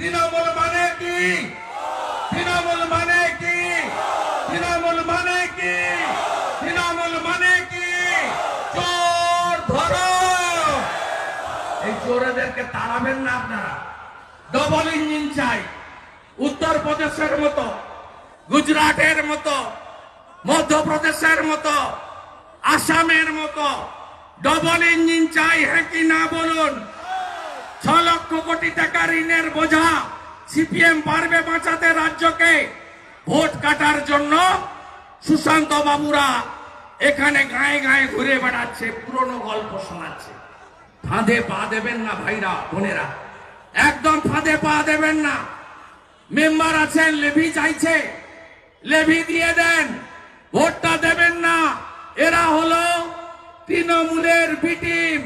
তৃণমূল মানে কি? তৃণমূল মানে কি? তৃণমূল মানে কি? তৃণমূল মানে কি? চোর ধরো! এই চোরেদেরকে তাড়াবেন না আপনারা। ডবল ইঞ্জিন চাই। উত্তরপ্রদেশের মতো, গুজরাটের মতো, মধ্যপ্রদেশের মতো, আসামের মতো ডবল ইঞ্জিন চাই হ্যাঁ কি না বলুন? কোটি টাকা ঋণের বোঝা সিপিএম পারবে বাঁচাতে রাজ্যকে। ভোট কাটার জন্য সুশান্ত বাবুরা এখানে গায়ে গায়ে ঘুরে বেড়াচ্ছে, পুরনো গল্প শোনাচ্ছে। ফাঁদে পা দেবেন না ভাইরা, বোনেরা। একদম ফাঁদে পা দেবেন না। মেম্বার আছেন, লেভি চাইছে। লেভি দিয়ে দেন, ভোটটা দেবেন না। এরা হলো তৃণমূলের বিটিম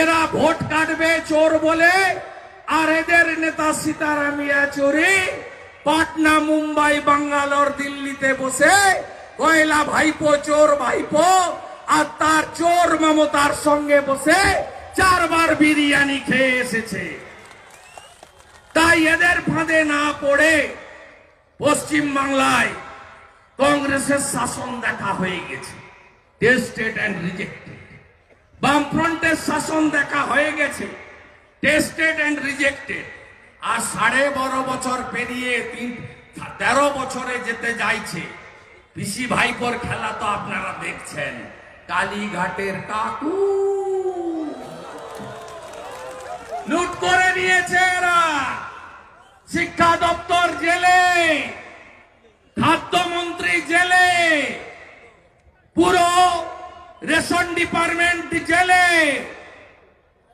এরা ভোট কাটবে চোর বলে আর এদের নেতা সীতারামিয়া চোরি, পাটনা, মুম্বাই, বাঙ্গালোর, দিল্লিতে বসে কয়লা ভাইপো, চোর ভাইপো আর তার চোর মমতার সঙ্গে বসে চারবার বিরিয়ানি খেয়ে এসেছে। তাই এদের ফাঁদে না পড়ে পশ্চিম বাংলায় কংগ্রেসের শাসন দেখা হয়ে গেছে। টেস্টেড অ্যান্ড রিজেক্টেড বামফ্রন্টের শাসন দেখা হয়ে গেছে। টেস্টেড অ্যান্ড রিজেক্টেড আর সাড়ে বারো বছর পেরিয়ে তিন, তেরো বছরে যেতে যাইছে। পিসি ভাইপোর খেলা তো আপনারা দেখছেন। কালীঘাটের কাকু। লুট করে নিয়েছে এরা। শিক্ষা দপ্তর জেলে। খাদ্যমন্ত্রী জেলে। পুরো রেশন ডিপার্টমেন্ট জেলে।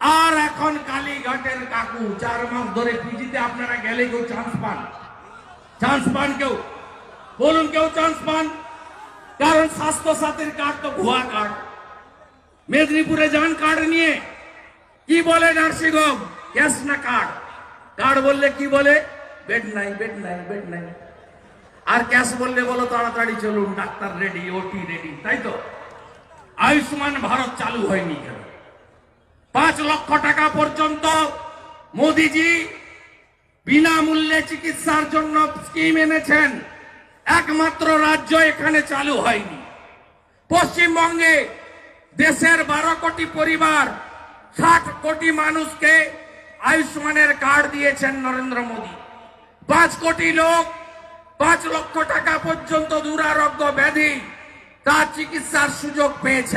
আর এখন কালীঘাটের কাকু, চার মাস ধরে পিজিতে আপনারা গেলে কেউ চান্স পান। চান্স পান কেউ? বলুন কেউ চান্স পান? কারণ স্বাস্থ্য সাথীর কার্ড তো ভুয়া কার্ড মেদিনীপুরে যান কার্ড নিয়ে। কি বলে নার্সিংহোম? ক্যাশ না কার্ড কার্ড বললে কি বলে? বেড নাই বেড নাই বেড নাই। আর ক্যাশ বললে বলো, তাড়াতাড়ি চলুন, ডাক্তার রেডি ওটি রেডি তাই তো? আয়ুষ্মান ভারত চালু হয়নি কেন? পাঁচ লক্ষ টাকা পর্যন্ত মোদিজি বিনামূল্যে চিকিৎসার জন্য স্কিম এনেছেন। একমাত্র রাজ্য এখানে চালু হয়নি। পশ্চিমবঙ্গে দেশের বারো কোটি পরিবার, ষাট কোটি মানুষকে আয়ুষ্মানের কার্ড দিয়েছেন নরেন্দ্র মোদী। পাঁচ কোটি লোক পাঁচ লক্ষ টাকা পর্যন্ত দুরারোগ্য ব্যাধি তার চিকিৎসার সুযোগ পেয়েছেন।